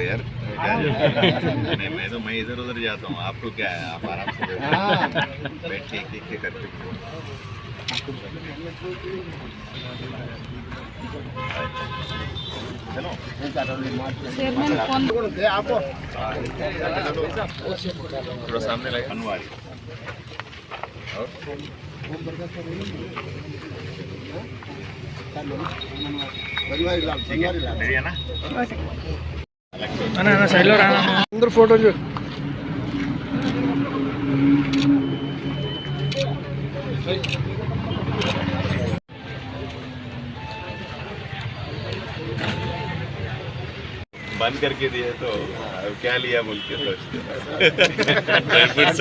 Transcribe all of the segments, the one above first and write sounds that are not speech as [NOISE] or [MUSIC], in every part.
यार नहीं मैं तो मैं इधर उधर जाता हूँ। आपको क्या है आप आराम से बैठ के देख के करते सामने लगे अनुवारी और అన్న అన్న సైడ్లో రా అందరు ఫోటో చూ बंद करके दिए तो अब क्या लिया बोल के सोचते [LAUGHS]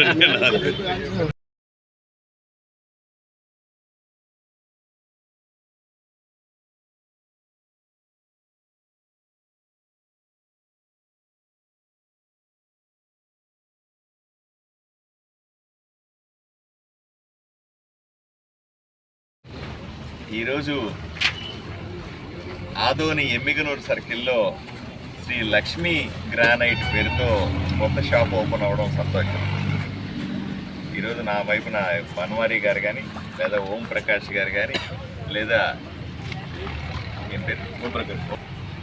ఈరోజు ఆదోని ఎమ్మిగనూరు సర్కిల్లో శ్రీ లక్ష్మీ గ్రానైట్ పేరుతో కొత్త షాప్ ఓపెన్ అవ్వడం సంతోషం. ఈరోజు నా వైపున బన్వారీ గారు కానీ లేదా ఓం ప్రకాష్ గారు కానీ లేదా ఏం పేరు? ఓం ప్రకాష్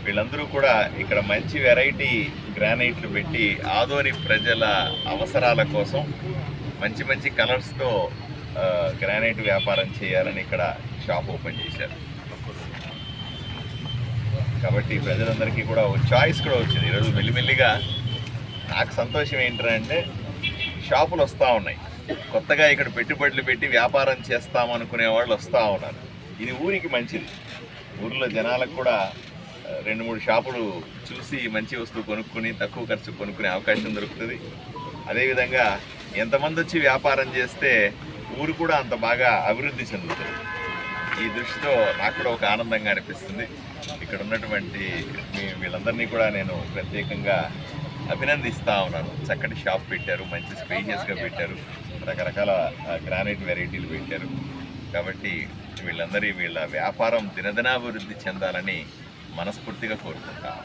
వీళ్ళందరూ కూడా ఇక్కడ మంచి వెరైటీ గ్రానైట్లు పెట్టి ఆదోని ప్రజల అవసరాల కోసం మంచి మంచి కలర్స్తో గ్రానైట్ వ్యాపారం చేయాలని ఇక్కడ షాప్ ఓపెన్ చేశారు. కాబట్టి ప్రజలందరికీ కూడా ఒక చాయిస్ కూడా వచ్చింది. ఈరోజు మెల్లిమెల్లిగా నాకు సంతోషం ఏంటంటే షాపులు వస్తూ ఉన్నాయి. కొత్తగా ఇక్కడ పెట్టుబడులు పెట్టి వ్యాపారం చేస్తామనుకునే వాళ్ళు వస్తూ ఉన్నారు. ఇది ఊరికి మంచిది. ఊరిలో జనాలకు కూడా రెండు మూడు షాపులు చూసి మంచి వస్తువు కొనుక్కొని తక్కువ ఖర్చు కొనుక్కునే అవకాశం దొరుకుతుంది. అదేవిధంగా ఎంతమంది వచ్చి వ్యాపారం చేస్తే ఊరు కూడా అంత బాగా అభివృద్ధి చెందుతుంది. ఈ దృష్టితో నాకు కూడా ఒక ఆనందంగా అనిపిస్తుంది. ఇక్కడ ఉన్నటువంటి మీ వీళ్ళందరినీ కూడా నేను ప్రత్యేకంగా అభినందిస్తూ ఉన్నాను. చక్కటి షాప్ పెట్టారు మంచి స్పేషియస్గా పెట్టారు రకరకాల గ్రానైట్ వెరైటీలు పెట్టారు. కాబట్టి వీళ్ళందరి వీళ్ళ వ్యాపారం దినదినాభివృద్ధి చెందాలని మనస్ఫూర్తిగా కోరుకుంటాను